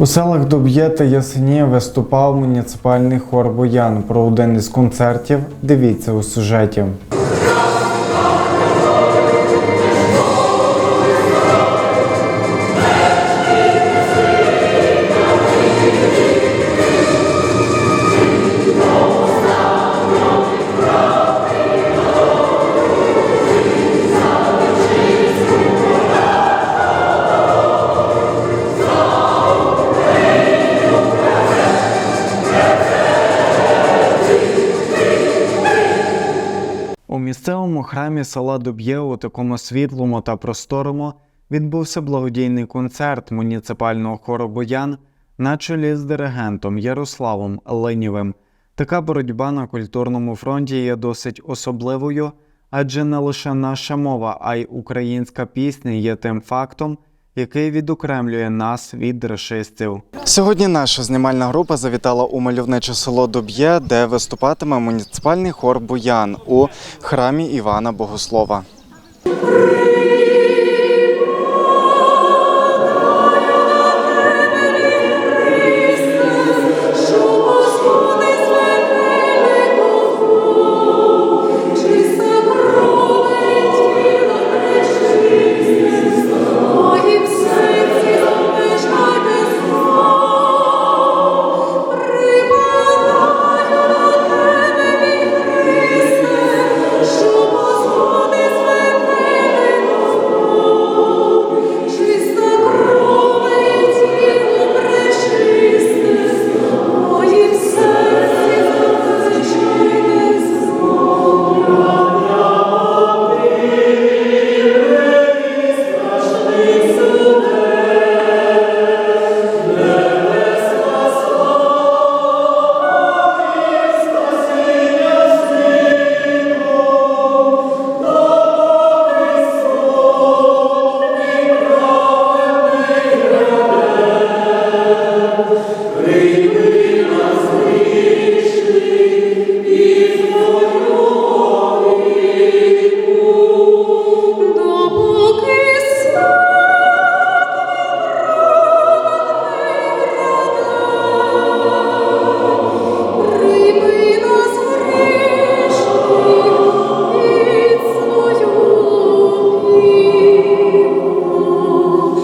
У селах Доб'є та Ясені виступав муніципальний хор Боян. Про один із концертів дивіться у сюжеті. У місцевому храмі села Дуб'є у такому світлому та просторому відбувся благодійний концерт муніципального хору Боян на чолі з диригентом Ярославом Ленівим. Така боротьба на культурному фронті є досить особливою, адже не лише наша мова, а й українська пісня є тим фактом, який відокремлює нас від рашистів. Сьогодні наша знімальна група завітала у мальовниче село Дуб'є, де виступатиме муніципальний хор Буян у храмі Івана Богослова.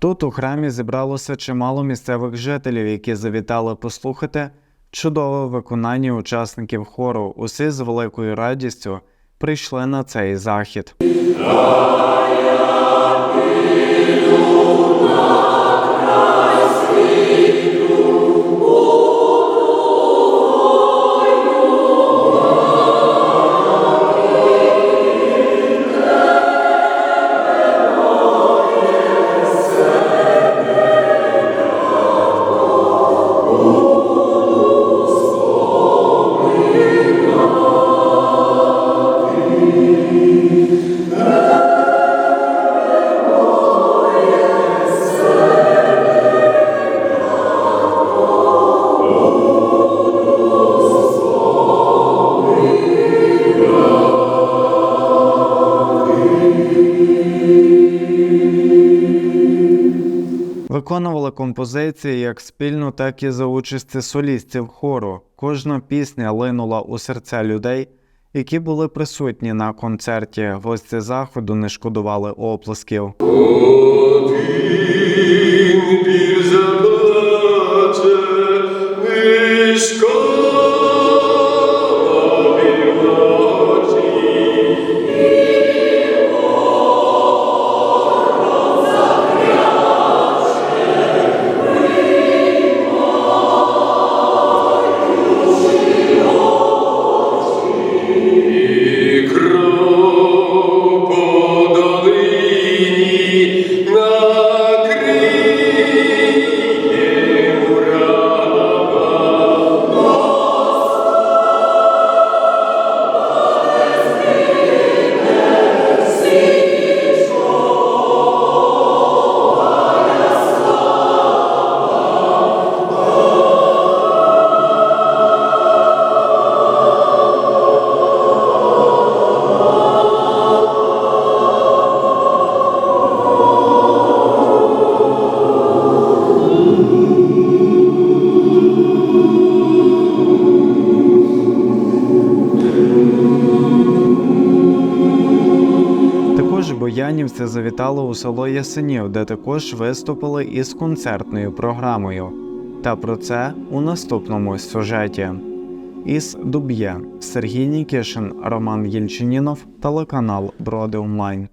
Тут у храмі зібралося чимало місцевих жителів, які завітали послухати чудове виконання учасників хору. Усі з великою радістю прийшли на цей захід. Виконували композиції як спільно, так і за участі солістів хору. Кожна пісня линула у серця людей, які були присутні на концерті. Гості заходу не шкодували оплесків. Гості завітали у село Ясенів, де також виступили із концертною програмою. Та про це у наступному сюжеті. Із Дуб'є Сергій Нікішин, Роман Єльчинінов, телеканал Броди Онлайн.